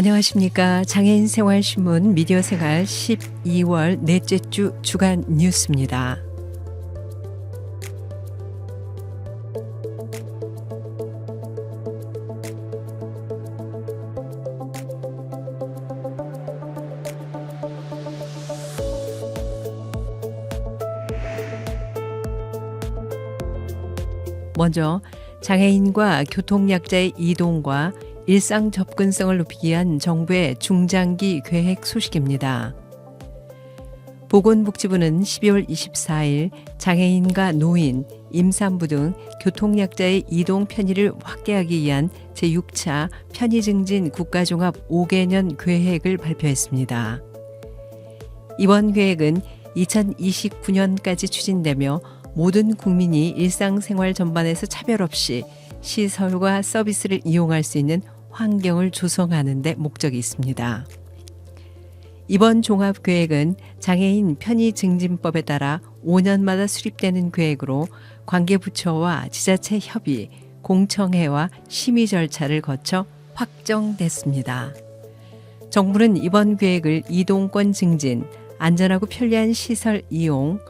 안녕하십니까. 장애인 생활신문 미디어 생활 12월 넷째 주 주간 뉴스입니다. 먼저 장애인과 교통약자의 이동과 일상 접근성을 높이기 위한 정부의 중장기 계획 소식입니다. 보건복지부는 12월 24일 장애인과 노인, 임산부 등 교통약자의 이동 편의를 확대하기 위한 제6차 편의 증진 국가종합 5개년 계획을 발표했습니다. 이번 계획은 2029년까지 추진되며 모든 국민이 일상생활 전반에서 차별 없이 시설과 서비스를 이용할 수 있는 환경을 조성하는 데 목적이 있습니다. 이번 종합계획은 장애인 편의 증진법에 따라 5년마다 수립되는 계획으로 관계부처와 지자체 협의, 공청회와 심의 절차를 거쳐 확정됐습니다. 정부는 이번 계획을 이동권 증진, 안전하고 편리한 시설 이용,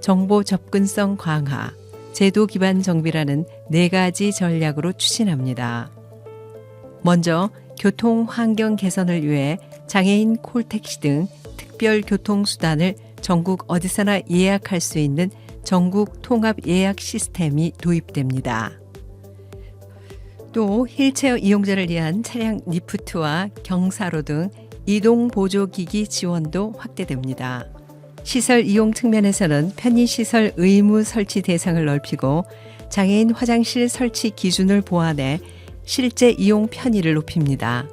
정보 접근성 강화, 제도 기반 정비라는 네 가지 전략으로 추진합니다. 먼저 교통 환경 개선을 위해 장애인 콜택시 등 특별 교통 수단을 전국 어디서나 예약할 수 있는 전국 통합 예약 시스템이 도입됩니다. 또 힐체어 이용자를 위한 차량 리프트와 경사로 등 이동 보조 기기 지원도 확대됩니다. 시설 이용 측면에서는 편의시설 의무 설치 대상을 넓히고 장애인 화장실 설치 기준을 보완해 실제 이용 편의를 높입니다.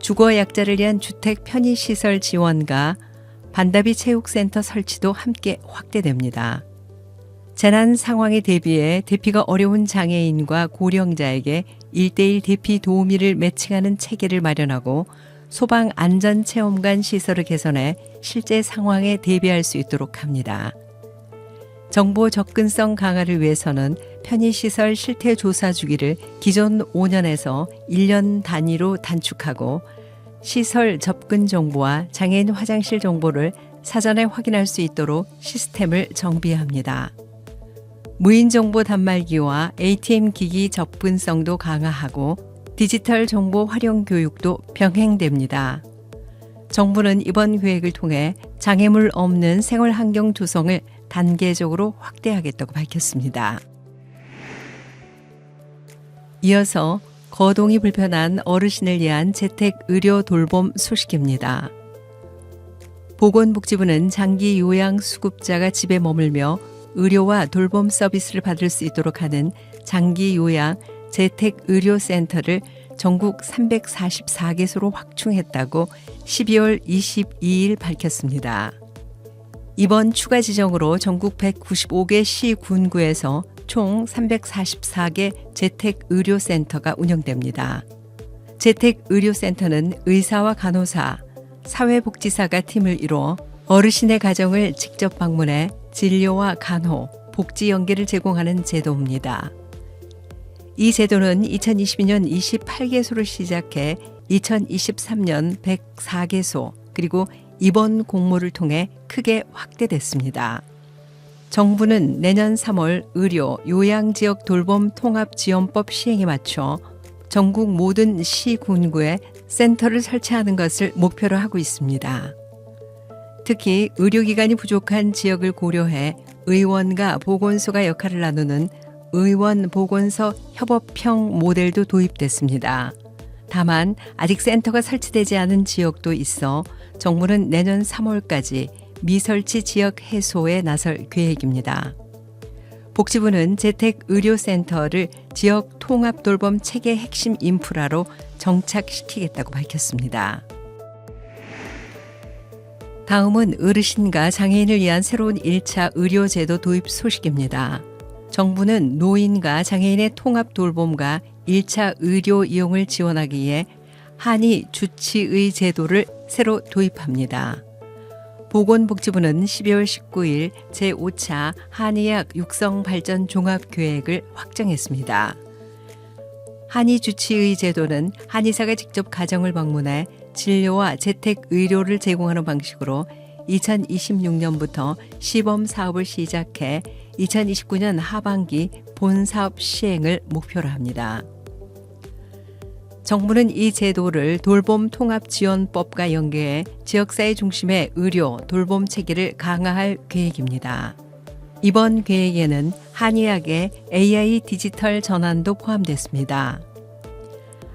주거 약자를 위한 주택 편의시설 지원과 반다비 체육센터 설치도 함께 확대됩니다. 재난 상황에 대비해 대피가 어려운 장애인과 고령자에게 1대1 대피 도우미를 매칭하는 체계를 마련하고 소방 안전 체험관 시설을 개선해 실제 상황에 대비할 수 있도록 합니다. 정보 접근성 강화를 위해서는 편의시설 실태 조사 주기를 기존 5년에서 1년 단위로 단축하고 시설 접근 정보와 장애인 화장실 정보를 사전에 확인할 수 있도록 시스템을 정비합니다. 무인 정보 단말기와 ATM 기기 접근성도 강화하고 디지털 정보 활용 교육도 병행됩니다. 정부는 이번 계획을 통해 장애물 없는 생활 환경 조성을 단계적으로 확대하겠다고 밝혔습니다. 이어서 거동이 불편한 어르신을 위한 재택 의료 돌봄 소식입니다. 보건복지부는 장기 요양 수급자가 집에 머물며 의료와 돌봄 서비스를 받을 수 있도록 하는 장기 요양 재택 의료센터를 전국 344개소로 확충했다고 12월 22일 밝혔습니다. 이번 추가 지정으로 전국 195개 시 군구에서 총 344개 재택 의료센터가 운영됩니다. 재택 의료센터는 의사와 간호사, 사회복지사가 팀을 이루어 어르신의 가정을 직접 방문해 진료와 간호, 복지 연계를 제공하는 제도입니다. 이 제도는 2022년 28개소를 시작해 2023년 104개소 그리고 이번 공모를 통해 크게 확대됐습니다. 정부는 내년 3월 의료 요양지역 돌봄 통합지원법 시행에 맞춰 전국 모든 시 군구에 센터를 설치하는 것을 목표로 하고 있습니다. 특히 의료기관이 부족한 지역을 고려해 의원과 보건소가 역할을 나누는 의원 보건소 협업형 모델도 도입됐습니다. 다만 아직 센터가 설치되지 않은 지역도 있어 정부는 내년 3월까지 미설치 지역 해소에 나설 계획입니다. 복지부는 재택 의료센터를 지역 통합 돌봄 체계 핵심 인프라로 정착시키겠다고 밝혔습니다. 다음은 어르신과 장애인을 위한 새로운 1차 의료제도 도입 소식입니다. 정부는 노인과 장애인의 통합 돌봄과 1차 의료 이용을 지원하기 위해 한의 주치의 제도를 새로 도입합니다. 보건복지부는 12월 19일 제5차 한의학 육성 발전 종합 계획을 확정했습니다. 한의 주치의 제도는 한의사가 직접 가정을 방문해 진료와 재택 의료를 제공하는 방식으로 2026년부터 시범 사업을 시작해 2029년 하반기 본 사업 시행을 목표로 합니다. 정부는 이 제도를 돌봄 통합 지원법과 연계해 지역사회 중심의 의료 돌봄 체계를 강화할 계획입니다. 이번 계획에는 한의학의 AI 디지털 전환도 포함됐습니다.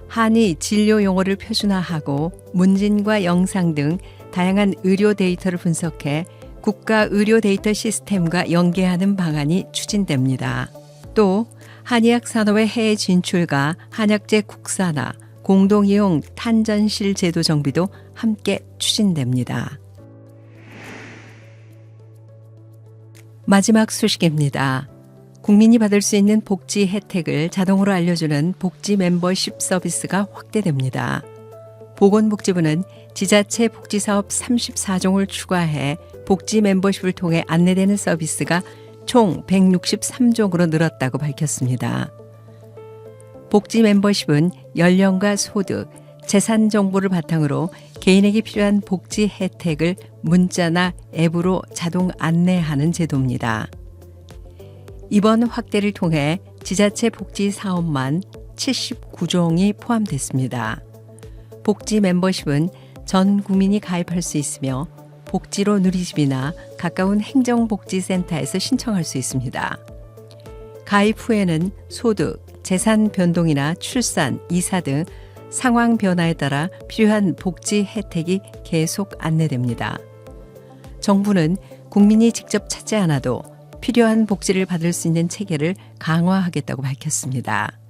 한의 진료 용어를 표준화하고 문진과 영상 등 다양한 의료 데이터를 분석해 국가 의료 데이터 시스템과 연계하는 방안이 추진됩니다. 또 한의학 산업의 해외 진출과 한약재 국산화, 공동 이용 탄전실 제도 정비도 함께 추진됩니다. 마지막 소식입니다. 국민이 받을 수 있는 복지 혜택을 자동으로 알려주는 복지 멤버십 서비스가 확대됩니다. 보건복지부는 지자체 복지사업 34종을 추가해 복지 멤버십을 통해 안내되는 서비스가 총 163종으로 늘었다고 밝혔습니다. 복지 멤버십은 연령과 소득, 재산 정보를 바탕으로 개인에게 필요한 복지 혜택을 문자나 앱으로 자동 안내하는 제도입니다. 이번 확대를 통해 지자체 복지 사업만 79종이 포함됐습니다. 복지 멤버십은 전 국민이 가입할 수 있으며 복지로 누리집이나 가까운 행정복지센터에서 신청할 수 있습니다. 가입 후에는 소득, 재산 변동이나 출산, 이사 등 상황 변화에 따라 필요한 복지 혜택이 계속 안내됩니다. 정부는 국민이 직접 찾지 않아도 필요한 복지를 받을 수 있는 체계를 강화하겠다고 밝혔습니다.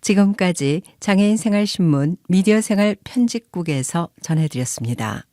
지금까지 장애인 생활 신문 미디어 생활 편집국에서 전해드렸습니다.